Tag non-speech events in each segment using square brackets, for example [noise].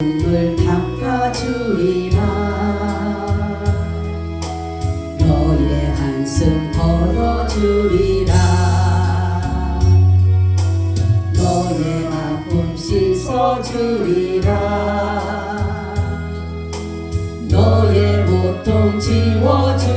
눈물 닦아주리라. 너의 한숨 걸어주리라. 너의 아픔 씻어주리라. 너의 고통 지워주리라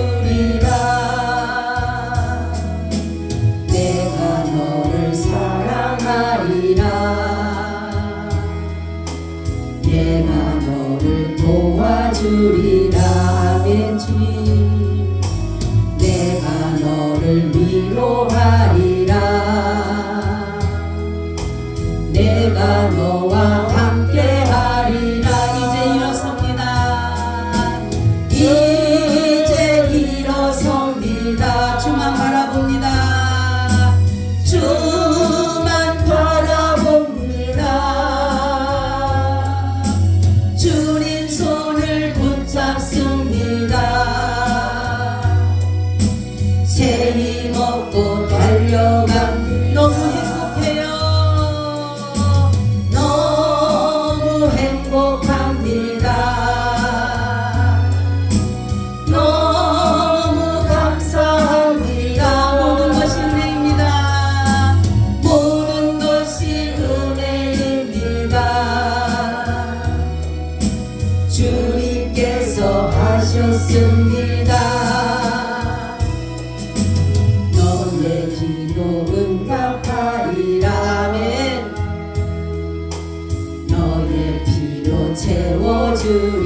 you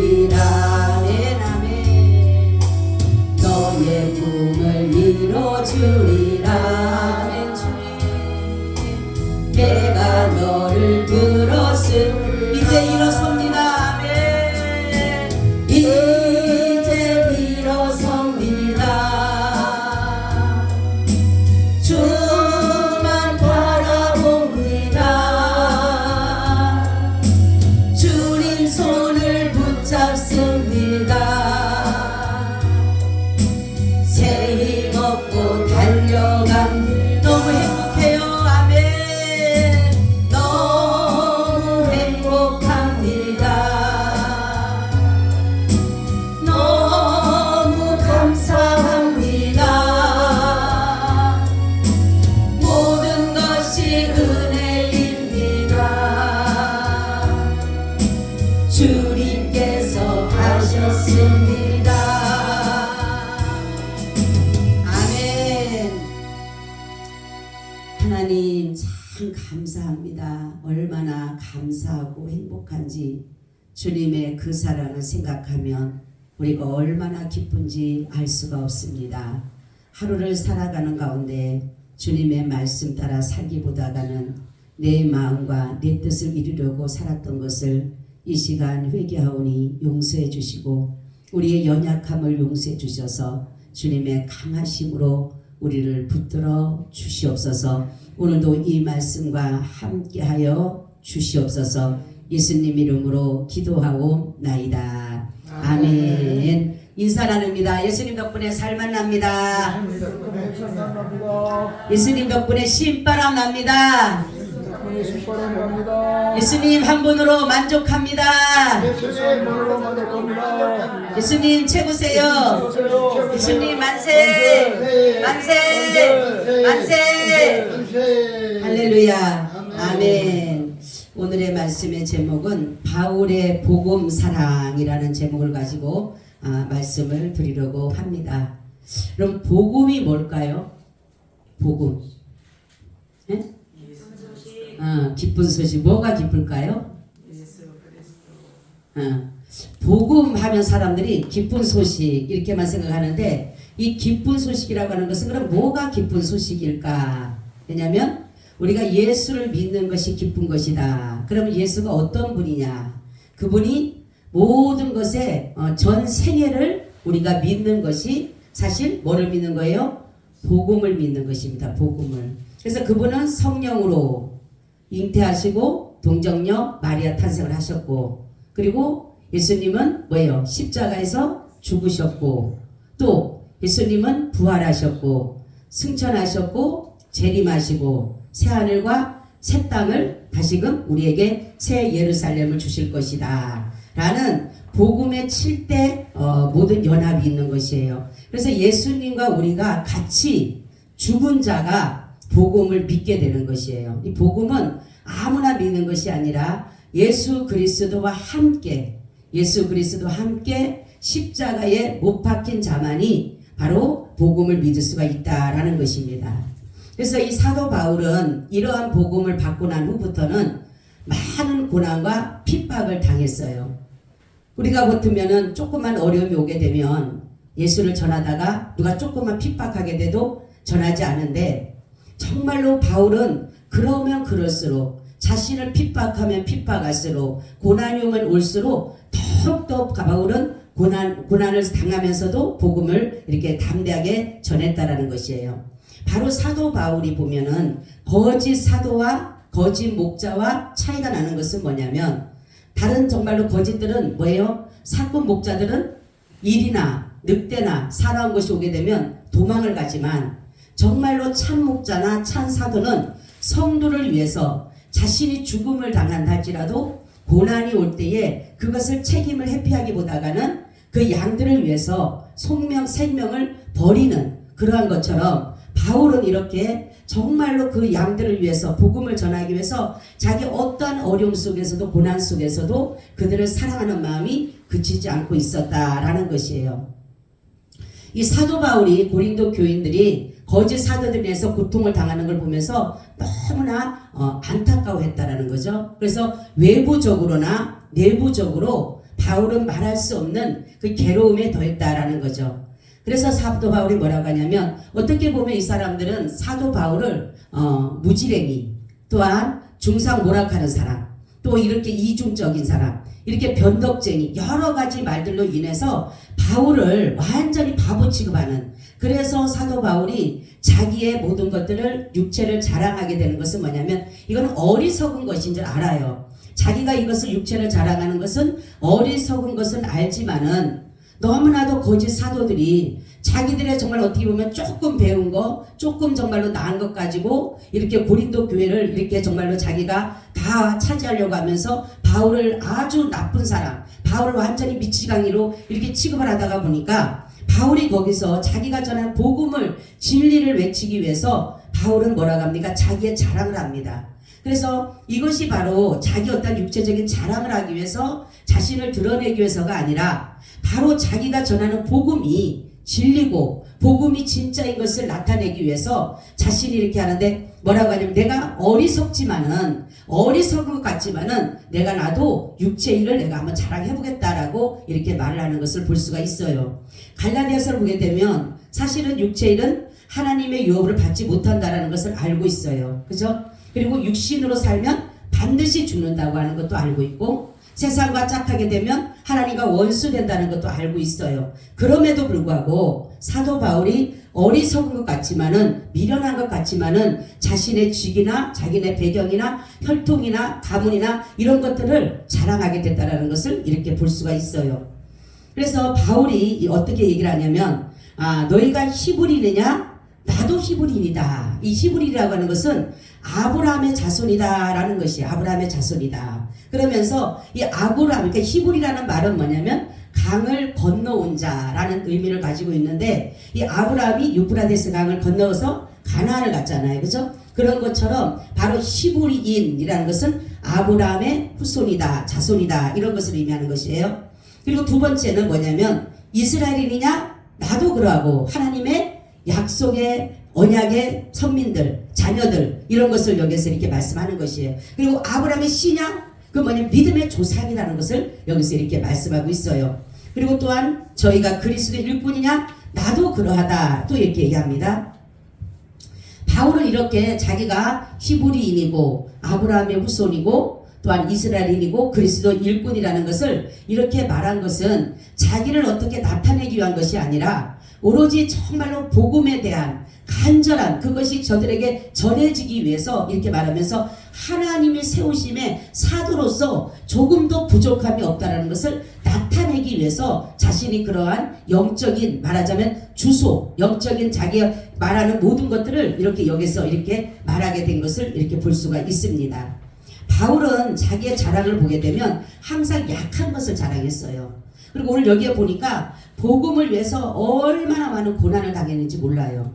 그 사랑을 생각하면 우리가 얼마나 기쁜지 알 수가 없습니다. 하루를 살아가는 가운데 주님의 말씀 따라 살기보다가는 내 마음과 내 뜻을 이루려고 살았던 것을 이 시간 회개하오니 용서해 주시고 우리의 연약함을 용서해 주셔서 주님의 강하심으로 우리를 붙들어 주시옵소서 오늘도 이 말씀과 함께하여 주시옵소서 예수님 이름으로 기도하고 나이다. 아멘. 인사 나눕니다. 예수님 덕분에 살만 납니다. 예수님 덕분에 신바람 납니다. 갑니다. 예수님 한 분으로 만족합니다. 예수님 최고세요. 예수님 만세! 만세! 만세! 만세! 할렐루야. 아멘. 오늘의 말씀의 제목은 바울의 복음 사랑이라는 제목을 가지고 아, 말씀을 드리려고 합니다. 그럼 복음이 뭘까요? 복음. 예? 어, 기쁜 소식. 뭐가 기쁠까요? 어, 복음 하면 사람들이 기쁜 소식 이렇게만 생각하는데 이 기쁜 소식이라고 하는 것은 그럼 뭐가 기쁜 소식일까? 왜냐하면 우리가 예수를 믿는 것이 기쁜 것이다. 그러면 예수가 어떤 분이냐? 그분이 모든 것에 어, 전 생애를 우리가 믿는 것이 사실 뭐를 믿는 거예요? 복음을 믿는 것입니다. 복음을. 그래서 그분은 성령으로 잉태하시고 동정녀 마리아 탄생을 하셨고 그리고 예수님은 뭐예요? 십자가에서 죽으셨고 또 예수님은 부활하셨고 승천하셨고 재림하시고 새하늘과 새 땅을 다시금 우리에게 새 예루살렘을 주실 것이다. 라는 복음의 7대 어, 모든 연합이 있는 것이에요. 그래서 예수님과 우리가 같이 죽은 자가 복음을 믿게 되는 것이에요. 이 복음은 아무나 믿는 것이 아니라 예수 그리스도와 함께 예수 그리스도와 함께 십자가에 못 박힌 자만이 바로 복음을 믿을 수가 있다라는 것입니다. 그래서 이 사도 바울은 이러한 복음을 받고 난 후부터는 많은 고난과 핍박을 당했어요. 우리가 같으면은 조금만 어려움이 오게 되면 예수를 전하다가 누가 조금만 핍박하게 돼도 전하지 않은데 정말로 바울은 그러면 그럴수록 자신을 핍박하면 핍박할수록 고난이 오면 올수록 더욱더 바울은 고난, 고난을 당하면서도 복음을 이렇게 담대하게 전했다라는 것이에요. 바로 사도 바울이 보면은 거짓 사도와 거짓 목자와 차이가 나는 것은 뭐냐면 다른 정말로 거짓들은 뭐예요? 사건 목자들은 일이나 늑대나 살아온 것이 오게 되면 도망을 가지만 정말로 참 목자나 참 사도는 성도를 위해서 자신이 죽음을 당한다 할지라도 고난이 올 때에 그것을 책임을 회피하기보다가는 그 양들을 위해서 속명 생명을 버리는 그러한 것처럼 바울은 이렇게 정말로 그 양들을 위해서 복음을 전하기 위해서 자기 어떠한 어려움 속에서도 고난 속에서도 그들을 사랑하는 마음이 그치지 않고 있었다라는 것이에요. 이 사도 바울이 고린도 교인들이 거짓 사도들에서 고통을 당하는 걸 보면서 너무나 어, 안타까워했다라는 거죠. 그래서 외부적으로나 내부적으로 바울은 말할 수 없는 그 괴로움에 더했다라는 거죠. 그래서 사도 바울이 뭐라고 하냐면 어떻게 보면 이 사람들은 사도 바울을 어, 무지랭이 또한 중상 모락하는 사람 또 이렇게 이중적인 사람 이렇게 변덕쟁이 여러 가지 말들로 인해서 바울을 완전히 바보 취급하는 그래서 사도 바울이 자기의 모든 것들을 육체를 자랑하게 되는 것은 뭐냐면 이건 어리석은 것인 줄 알아요. 자기가 이것을 육체를 자랑하는 것은 어리석은 것은 알지만은 너무나도 거짓 사도들이 자기들의 정말 어떻게 보면 조금 배운 거, 조금 정말로 나은 것 가지고 이렇게 고린도 교회를 이렇게 정말로 자기가 다 차지하려고 하면서 바울을 아주 나쁜 사람, 바울을 완전히 미치광이로 이렇게 취급을 하다가 보니까 바울이 거기서 자기가 전한 복음을 진리를 외치기 위해서 바울은 뭐라고 합니까? 자기의 자랑을 합니다. 그래서 이것이 바로 자기 어떤 육체적인 자랑을 하기 위해서 자신을 드러내기 위해서가 아니라 바로 자기가 전하는 복음이 진리고 복음이 진짜인 것을 나타내기 위해서 자신이 이렇게 하는데 뭐라고 하냐면 내가 어리석지만은 어리석은 것 같지만은 내가 나도 육체 일을 내가 한번 자랑해 보겠다라고 이렇게 말을 하는 것을 볼 수가 있어요. 갈라디아서를 보게 되면 사실은 육체 일은 하나님의 유업을 받지 못한다라는 것을 알고 있어요. 그죠? 그리고 육신으로 살면 반드시 죽는다고 하는 것도 알고 있고 세상과 짝하게 되면 하나님과 원수 된다는 것도 알고 있어요. 그럼에도 불구하고 사도 바울이 어리석은 것 같지만은 미련한 것 같지만은 자신의 직이나 자기네 배경이나 혈통이나 가문이나 이런 것들을 자랑하게 됐다라는 것을 이렇게 볼 수가 있어요. 그래서 바울이 어떻게 얘기를 하냐면 아 너희가 히브리느냐 나도 히브리인이다. 이 히브리라고 하는 것은 아브라함의 자손이다라는 것이 아브라함의 자손이다. 그러면서 이 아브라함, 그러니까 히브리라는 말은 뭐냐면 강을 건너온 자라는 의미를 가지고 있는데 이 아브라함이 유프라데스 강을 건너서 가나안을 갔잖아요. 그죠? 그런 것처럼 바로 히브리인이라는 것은 아브라함의 후손이다, 자손이다 이런 것을 의미하는 것이에요. 그리고 두 번째는 뭐냐면 이스라엘인이냐 나도 그러하고 하나님의 약속의 언약의 선민들, 자녀들 이런 것을 여기서 이렇게 말씀하는 것이에요. 그리고 아브라함의 신앙 그 뭐냐면 믿음의 조상이라는 것을 여기서 이렇게 말씀하고 있어요. 그리고 또한 저희가 그리스도 일꾼이냐 나도 그러하다 또 이렇게 얘기합니다. 바울은 이렇게 자기가 히브리인이고 아브라함의 후손이고 또한 이스라엘인이고 그리스도 일꾼이라는 것을 이렇게 말한 것은 자기를 어떻게 나타내기 위한 것이 아니라 오로지 정말로 복음에 대한 간절한 그것이 저들에게 전해지기 위해서 이렇게 말하면서 하나님의 세우심의 사도로서 조금도 부족함이 없다라는 것을 나타내기 위해서 자신이 그러한 영적인 말하자면 주소, 영적인 자기가 말하는 모든 것들을 이렇게 여기서 이렇게 말하게 된 것을 이렇게 볼 수가 있습니다. 바울은 자기의 자랑을 보게 되면 항상 약한 것을 자랑했어요. 그리고 오늘 여기에 보니까 복음을 위해서 얼마나 많은 고난을 당했는지 몰라요.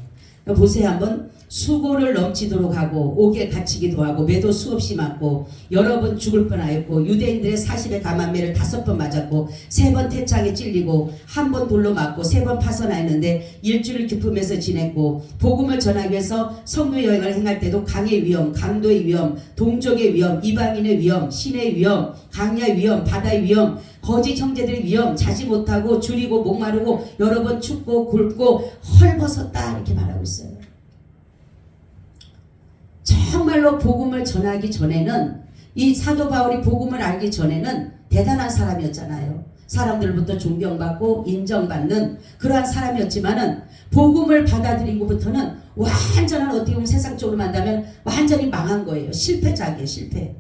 보세요 한번 수고를 넘치도록 하고 옥에 갇히기도 하고 매도 수없이 맞고 여러 번 죽을 뻔하였고 유대인들의 40의 감한매를 다섯 번 맞았고 세 번 태창에 찔리고 한 번 돌로 맞고 세 번 파선하였는데 일주일 기쁨에서 지냈고 복음을 전하기 위해서 성교 여행을 행할 때도 강의 위험, 강도의 위험, 동족의 위험, 이방인의 위험, 신의 위험, 강야의 위험, 바다의 위험, 거짓 형제들의 위험, 자지 못하고 줄이고 목마르고 여러 번 춥고 굵고 헐벗었다 이렇게 말하고 있어요. 정말로 복음을 전하기 전에는 이 사도 바울이 복음을 알기 전에는 대단한 사람이었잖아요. 사람들부터 존경받고 인정받는 그러한 사람이었지만은 복음을 받아들이고부터는 완전한 어떻게 보면 세상적으로 만다면 완전히 망한 거예요. 실패작이에요, 실패.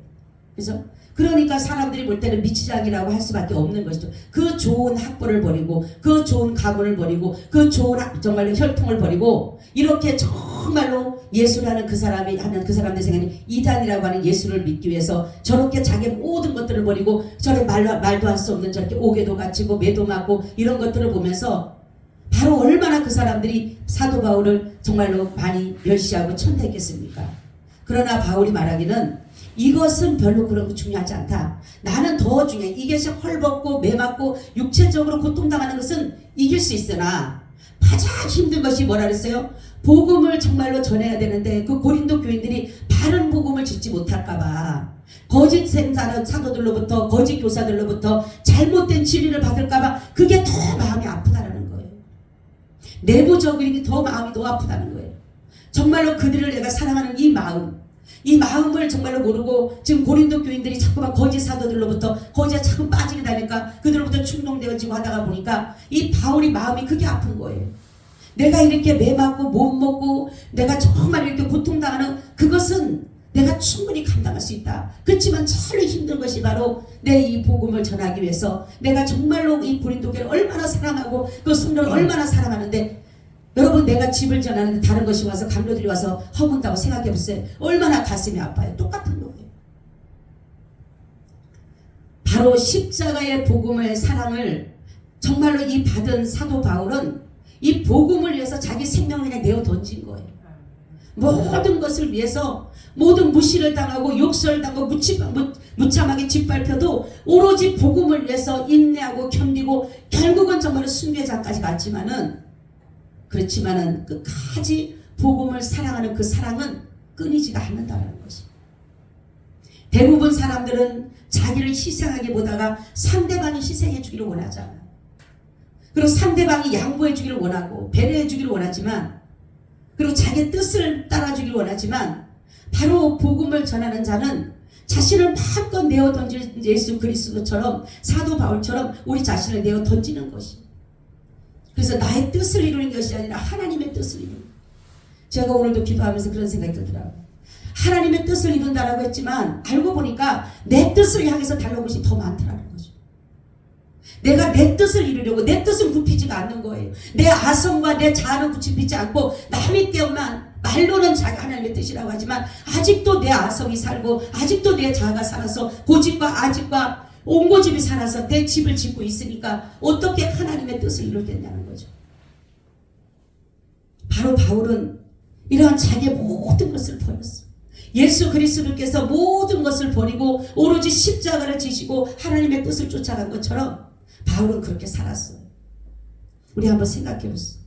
그래서 그러니까 사람들이 볼 때는 미치장이라고 할 수밖에 없는 것이죠. 그 좋은 학벌을 버리고 그 좋은 가문을 버리고 그 좋은 학- 정말로 혈통을 버리고 이렇게 정말로 예수라는 그 사람이 하는 그 사람들 생각에 이단이라고 하는 예수를 믿기 위해서 저렇게 자기 모든 것들을 버리고 저렇게 말도, 말도 할 수 없는 저렇게 옥에도 갇히고 매도 맞고 이런 것들을 보면서 바로 얼마나 그 사람들이 사도 바울을 정말로 많이 멸시하고 천대했겠습니까? 그러나 바울이 말하기는 이것은 별로 그런 거 중요하지 않다. 나는 더 중요해. 이것이 헐벗고 매맞고 육체적으로 고통당하는 것은 이길 수 있으나 가장 힘든 것이 뭐라 그랬어요? 복음을 정말로 전해야 되는데 그 고린도 교인들이 바른 복음을 짓지 못할까봐 거짓 생사는 사도들로부터 거짓 교사들로부터 잘못된 진리를 받을까봐 그게 더 마음이 아프다라는 거예요. 내부적인 더 마음이 더 아프다는 거예요. 정말로 그들을 내가 사랑하는 이 마음, 이 마음을 정말로 모르고 지금 고린도 교인들이 자꾸만 거짓 사도들로부터 거짓에 자꾸 빠지게 되니까 그들로부터 충동되어지고 하다가 보니까 이 바울이 마음이 그게 아픈 거예요. 내가 이렇게 매맞고 못 먹고 내가 정말 이렇게 고통당하는 그것은 내가 충분히 감당할 수 있다. 그렇지만 제일 힘든 것이 바로 내 이 복음을 전하기 위해서 내가 정말로 이 고린도교를 얼마나 사랑하고 그 성도를 얼마나 사랑하는데 여러분 내가 집을 전하는데 다른 것이 와서 강도들이 와서 허문다고 생각해 보세요. 얼마나 가슴이 아파요. 똑같은 거예요. 바로 십자가의 복음의 사랑을 정말로 이 받은 사도 바울은 이 복음을 위해서 자기 생명을 내어 던진 거예요. 모든 것을 위해서 모든 무시를 당하고 욕설을 당하고 무치, 무, 무참하게 짓밟혀도 오로지 복음을 위해서 인내하고 견디고 결국은 정말로 순교자까지 갔지만은 그렇지만은 끝까지 복음을 사랑하는 그 사랑은 끊이지가 않는다는 것이. 대부분 사람들은 자기를 희생하게 보다가 상대방이 희생해 주기를 원하잖아. 그리고 상대방이 양보해 주기를 원하고 배려해 주기를 원하지만 그리고 자기 뜻을 따라 주기를 원하지만 바로 복음을 전하는 자는 자신을 마음껏 내어 던질 예수 그리스도처럼 사도 바울처럼 우리 자신을 내어 던지는 것이. 그래서 나의 뜻을 이루는 것이 아니라 하나님의 뜻을 이루는. 제가 오늘도 기도하면서 그런 생각이 들더라고요. 하나님의 뜻을 이룬다라고 했지만 알고 보니까 내 뜻을 향해서 달려온 것이 더 많더라는 거죠. 내가 내 뜻을 이루려고 내 뜻은 굽히지가 않는 거예요. 내 아성과 내 자아는 굽히지 않고 남의 때만 말로는 자기 하나님의 뜻이라고 하지만 아직도 내 아성이 살고 아직도 내 자아가 살아서 고집과 아집과 옹고집이 살아서 내 집을 짓고 있으니까 어떻게 하나님의 뜻을 이루겠냐는 거죠. 바로 바울은 이러한 자기의 모든 것을 버렸어. 예수 그리스도께서 모든 것을 버리고 오로지 십자가를 지시고 하나님의 뜻을 쫓아간 것처럼 바울은 그렇게 살았어요. 우리 한번 생각해 보세요.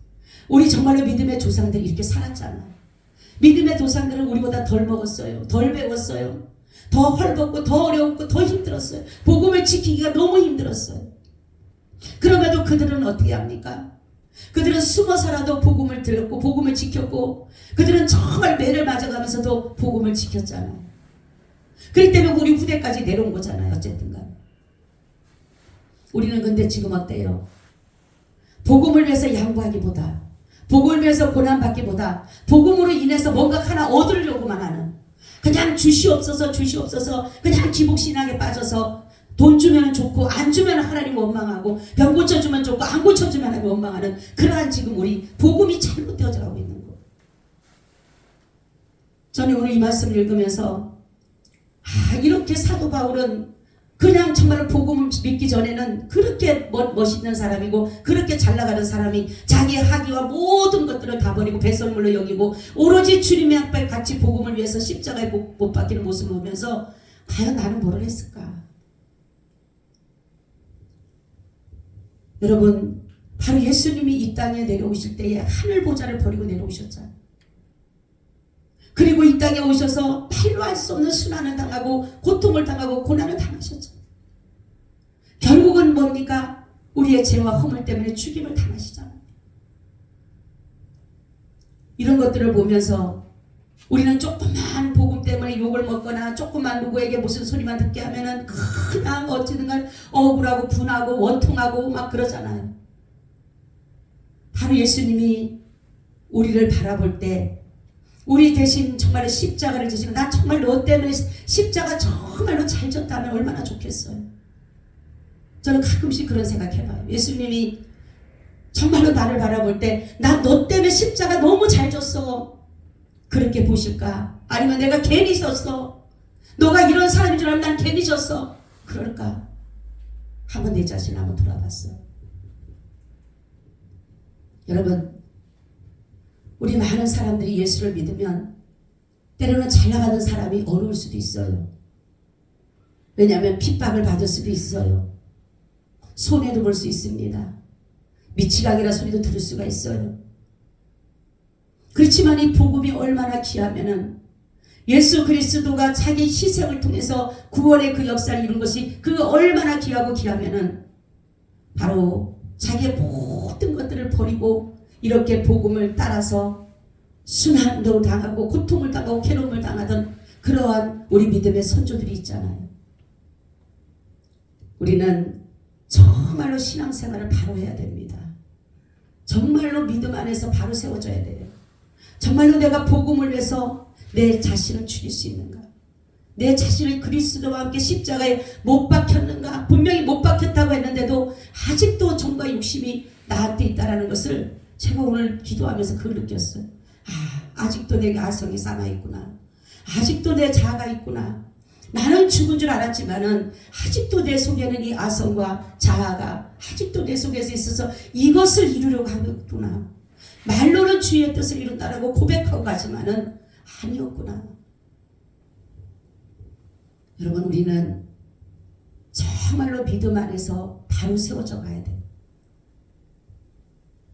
우리 정말로 믿음의 조상들이 이렇게 살았잖아. 믿음의 조상들은 우리보다 덜 먹었어요. 덜 배웠어요. 더 헐벗고 더 어려웠고 더 힘들었어요. 복음을 지키기가 너무 힘들었어요. 그럼에도 그들은 어떻게 합니까? 그들은 숨어서라도 복음을 들었고 복음을 지켰고 그들은 정말 매를 맞아가면서도 복음을 지켰잖아요. 그렇기 때문에 우리 후대까지 내려온 거잖아요. 어쨌든 간. 우리는 근데 지금 어때요? 복음을 위해서 양보하기보다 복음을 위해서 고난받기보다 복음으로 인해서 뭔가 하나 얻으려고만 하는 그냥 주시옵소서 주시옵소서 그냥 기복신앙에 빠져서 돈 주면 좋고 안 주면 하나님 원망하고 병 고쳐주면 좋고 안 고쳐주면 하나님 원망하는 그러한 지금 우리 복음이 잘못되어져 가고 있는 거예요. 저는 오늘 이 말씀을 읽으면서 아 이렇게 사도 바울은 그냥 정말 복음을 믿기 전에는 그렇게 멋, 멋있는 사람이고 그렇게 잘 나가는 사람이 자기의 학위와 모든 것들을 다 버리고 배설물로 여기고 오로지 주님의 앞에 같이 복음을 위해서 십자가에 못, 못 박히는 모습을 보면서 과연 나는 뭐를 했을까? 여러분 바로 예수님이 이 땅에 내려오실 때에 하늘 보좌를 버리고 내려오셨잖아요. 그리고 이 땅에 오셔서 팔로 할 수 없는 순환을 당하고 고통을 당하고 고난을 당하셨죠. 결국은 뭡니까? 우리의 죄와 허물 때문에 죽임을 당하시잖아요. 이런 것들을 보면서 우리는 조그만 복음 때문에 욕을 먹거나 조그만 누구에게 무슨 소리만 듣게 하면은 그냥 어찌든간 억울하고 분하고 원통하고 막 그러잖아요. 바로 예수님이 우리를 바라볼 때 우리 대신 정말 십자가를 지시고 난 정말 너 때문에 십자가 정말로 잘 졌다면 얼마나 좋겠어요. 저는 가끔씩 그런 생각해봐요. 예수님이 정말로 나를 바라볼 때 나 너 때문에 십자가 너무 잘 졌어. 그렇게 보실까? 아니면 내가 괜히 졌어. 너가 이런 사람인 줄 알면 난 괜히 졌어. 그럴까? 한번 내 자신 한번 돌아봤어요. 여러분 우리 많은 사람들이 예수를 믿으면 때로는 잘 나가는 사람이 어려울 수도 있어요. 왜냐하면 핍박을 받을 수도 있어요. 손해도 볼 수 있습니다. 미치각이라 소리도 들을 수가 있어요. 그렇지만 이 복음이 얼마나 귀하면은 예수 그리스도가 자기 희생을 통해서 구원의 그 역사를 이룬 것이 그 얼마나 귀하고 귀하면은 바로 자기의 모든 것들을 버리고 이렇게 복음을 따라서 순환도 당하고 고통을 당하고 괴로움을 당하던 그러한 우리 믿음의 선조들이 있잖아요. 우리는 정말로 신앙생활을 바로 해야 됩니다. 정말로 믿음 안에서 바로 세워져야 돼요. 정말로 내가 복음을 위해서 내 자신을 죽일 수 있는가? 내 자신을 그리스도와 함께 십자가에 못 박혔는가? 분명히 못 박혔다고 했는데도 아직도 정과 욕심이 나한테 있다라는 것을 제가 오늘 기도하면서 그걸 느꼈어요. 아, 아직도 내게 아성이 살아있구나. 아직도 내 자아가 있구나. 나는 죽은 줄 알았지만은 아직도 내 속에는 이 아성과 자아가 아직도 내 속에서 있어서 이것을 이루려고 하겠구나. 말로는 주의 뜻을 이룬다라고 고백하고 가지만은 아니었구나. 여러분 우리는 정말로 믿음 안에서 바로 세워져 가야 돼.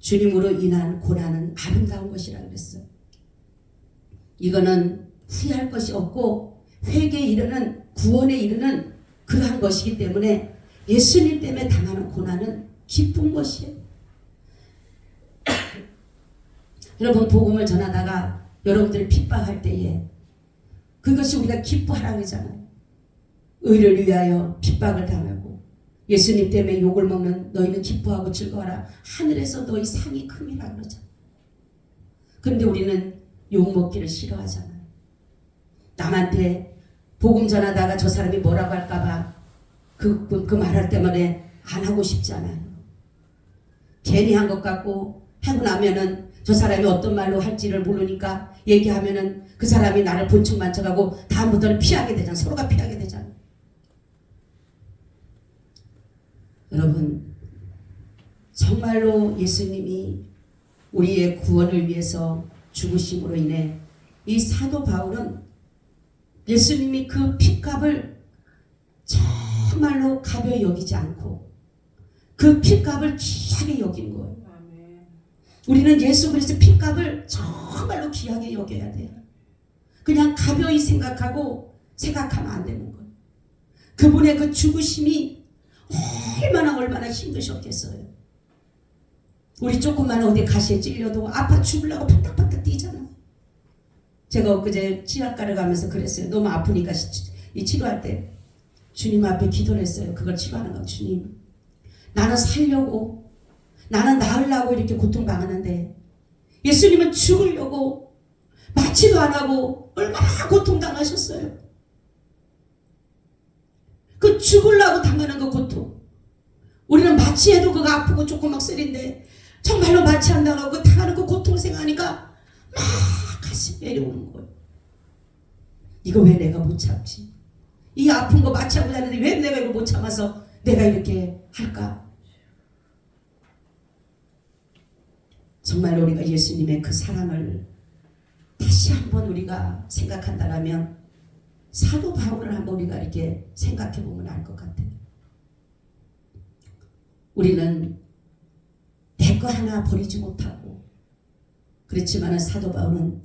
주님으로 인한 고난은 아름다운 것이라 그랬어요. 이거는 후회할 것이 없고 회개에 이르는 구원에 이르는 그러한 것이기 때문에 예수님 때문에 당하는 고난은 기쁜 것이에요. [coughs] 여러분 복음을 전하다가 여러분들을 핍박할 때에 그것이 우리가 기뻐하라 그러잖아요. 의를 위하여 핍박을 당하고 예수님 때문에 욕을 먹는 너희는 기뻐하고 즐거워라. 하늘에서 너희 상이 큼이라 그러잖아요. 그런데 우리는 욕 먹기를 싫어하잖아요. 남한테 복음 전하다가 저 사람이 뭐라고 할까봐 그, 그, 그 말할 때문에 안 하고 싶지 않아요. 괜히 한 것 같고 하고 나면은 저 사람이 어떤 말로 할지를 모르니까 얘기하면은 그 사람이 나를 본충 만져가고 다음부터는 피하게 되잖아. 서로가 피하게 되잖아. 여러분 정말로 예수님이 우리의 구원을 위해서 죽으심으로 인해 이 사도 바울은 예수님이 그 핏값을 정말로 가벼이 여기지 않고 그 핏값을 귀하게 여긴 거예요. 우리는 예수 그리스도 핏값을 정말로 귀하게 여겨야 돼요. 그냥 가벼이 생각하고 생각하면 안 되는 거예요. 그분의 그 죽으심이 얼마나 얼마나 힘드셨겠어요. 우리 조금만 어디 가시에 찔려도 아파 죽으려고 팍닥팍닥 뛰잖아. 제가 엊그제 치료과를 가면서 그랬어요. 너무 아프니까 시- 이 치료할 때 주님 앞에 기도를 했어요. 그걸 치료하는 거 주님. 나는 살려고 나는 나으려고 이렇게 고통당하는데 예수님은 죽으려고 마취도 안 하고 얼마나 고통당하셨어요. 죽으려고 당하는 그 고통. 우리는 마취해도 그거 아프고 조금 막 쓰린데 정말로 마취 안 당하고 그 당하는 그 고통을 생각하니까 막 가슴이 내려오는 거예요. 이거 왜 내가 못 참지? 이 아픈 거 마취하고 자는데 왜 내가 이걸 못 참아서 내가 이렇게 할까? 정말로 우리가 예수님의 그 사랑을 다시 한번 우리가 생각한다라면 사도 바울을 한번 우리가 이렇게 생각해 보면 알 것 같아요. 우리는 내 거 하나 버리지 못하고 그렇지만 사도 바울은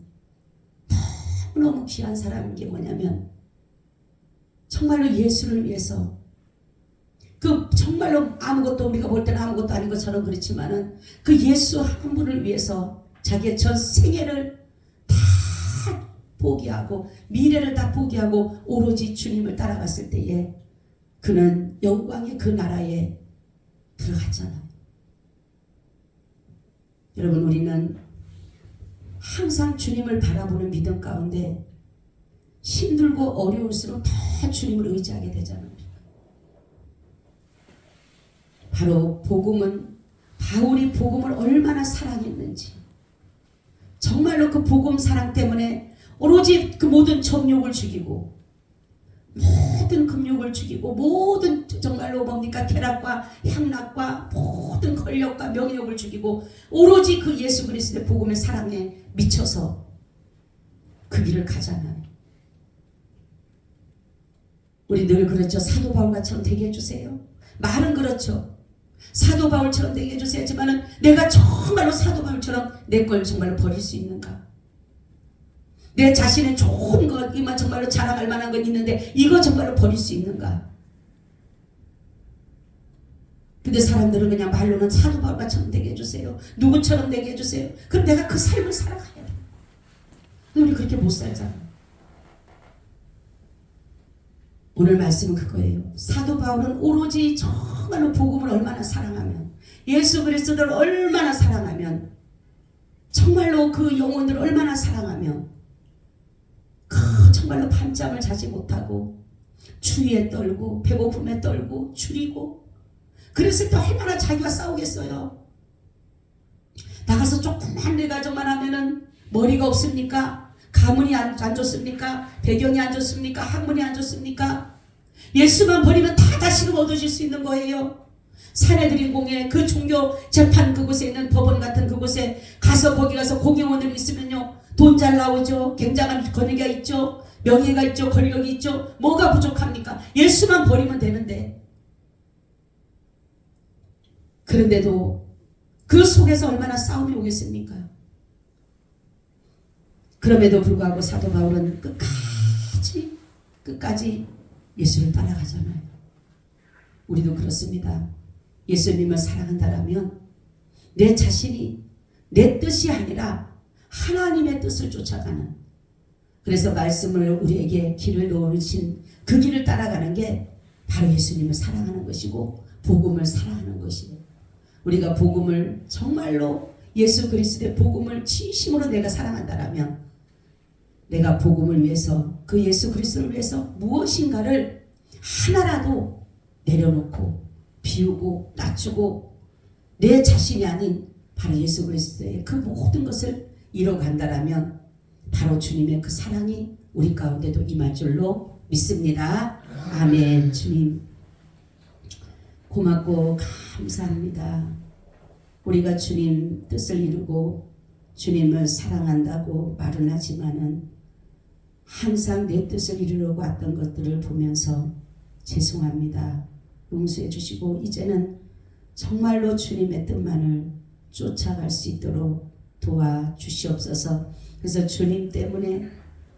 너무너무 귀한 사람인 게 뭐냐면 정말로 예수를 위해서 그 정말로 아무것도 우리가 볼 때는 아무것도 아닌 것처럼 그렇지만은 그 예수 한 분을 위해서 자기의 전 생애를 다 포기하고 미래를 다 포기하고 오로지 주님을 따라갔을 때에 그는 영광의 그 나라에 들어갔잖아요. 여러분 우리는 항상 주님을 바라보는 믿음 가운데 힘들고 어려울수록 더 주님을 의지하게 되잖아요. 바로 복음은 바울이 복음을 얼마나 사랑했는지 정말로 그 복음 사랑 때문에 오로지 그 모든 정욕을 죽이고 모든 금욕을 죽이고 모든 정말로 뭡니까 쾌락과 향락과 모든 권력과 명예욕을 죽이고 오로지 그 예수 그리스도의 복음의 사랑에 미쳐서 그 길을 가잖아요. 우리 늘 그렇죠. 사도 바울과처럼 되게 해주세요. 말은 그렇죠. 사도 바울처럼 되게 해주세요. 하지만은 내가 정말로 사도 바울처럼 내 걸 정말로 버릴 수 있는가? 내 자신의 좋은 것, 이만 정말로 자랑할 만한 건 있는데 이거 정말로 버릴 수 있는가? 근데 사람들은 그냥 말로는 사도 바울과처럼 되게 해주세요. 누구처럼 되게 해주세요. 그럼 내가 그 삶을 살아가야 돼. 우리 그렇게 못 살잖아. 오늘 말씀은 그거예요. 사도 바울은 오로지 정말로 복음을 얼마나 사랑하면 예수 그리스도를 얼마나 사랑하면 정말로 그 영혼들을 얼마나 사랑하면 그 정말로 밤잠을 자지 못하고 추위에 떨고 배고픔에 떨고 줄이고 그랬을 때 얼마나 자기가 싸우겠어요. 나가서 조금만 내 가정만 하면은 머리가 없습니까? 가문이 안, 안 좋습니까? 배경이 안 좋습니까? 학문이 안 좋습니까? 예수만 버리면 다 다시금 얻어질 수 있는 거예요. 사내들인 공예 그 종교 재판 그곳에 있는 법원 같은 그곳에 가서 거기 가서 공영원들이 있으면요 돈 잘 나오죠. 굉장한 권위가 있죠. 명예가 있죠. 권력이 있죠. 뭐가 부족합니까? 예수만 버리면 되는데. 그런데도 그 속에서 얼마나 싸움이 오겠습니까? 그럼에도 불구하고 사도 바울은 끝까지 끝까지 예수를 따라가잖아요. 우리도 그렇습니다. 예수님을 사랑한다라면 내 자신이 내 뜻이 아니라 하나님의 뜻을 쫓아가는. 그래서 말씀을 우리에게 길을 놓으신 그 길을 따라가는 게 바로 예수님을 사랑하는 것이고 복음을 사랑하는 것이고 우리가 복음을 정말로 예수 그리스도의 복음을 진심으로 내가 사랑한다라면 내가 복음을 위해서 그 예수 그리스도를 위해서 무엇인가를 하나라도 내려놓고 비우고 낮추고 내 자신이 아닌 바로 예수 그리스도의 그 모든 것을 이뤄간다라면 바로 주님의 그 사랑이 우리 가운데도 임할 줄로 믿습니다. 아멘. 주님 고맙고 감사합니다. 우리가 주님 뜻을 이루고 주님을 사랑한다고 말은 하지만은 항상 내 뜻을 이루려고 왔던 것들을 보면서 죄송합니다. 용서해 주시고 이제는 정말로 주님의 뜻만을 쫓아갈 수 있도록 도와 주시옵소서. 그래서 주님 때문에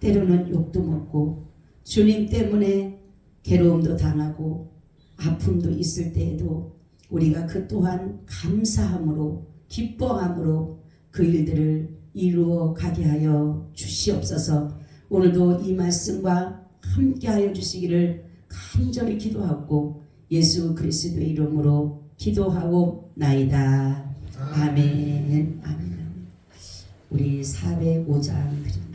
때로는 욕도 먹고 주님 때문에 괴로움도 당하고 아픔도 있을 때에도 우리가 그 또한 감사함으로 기뻐함으로 그 일들을 이루어 가게 하여 주시옵소서. 오늘도 이 말씀과 함께 하여 주시기를 간절히 기도하고 예수 그리스도의 이름으로 기도하고 나이다. 아멘. 아멘. 우리 405장 드립니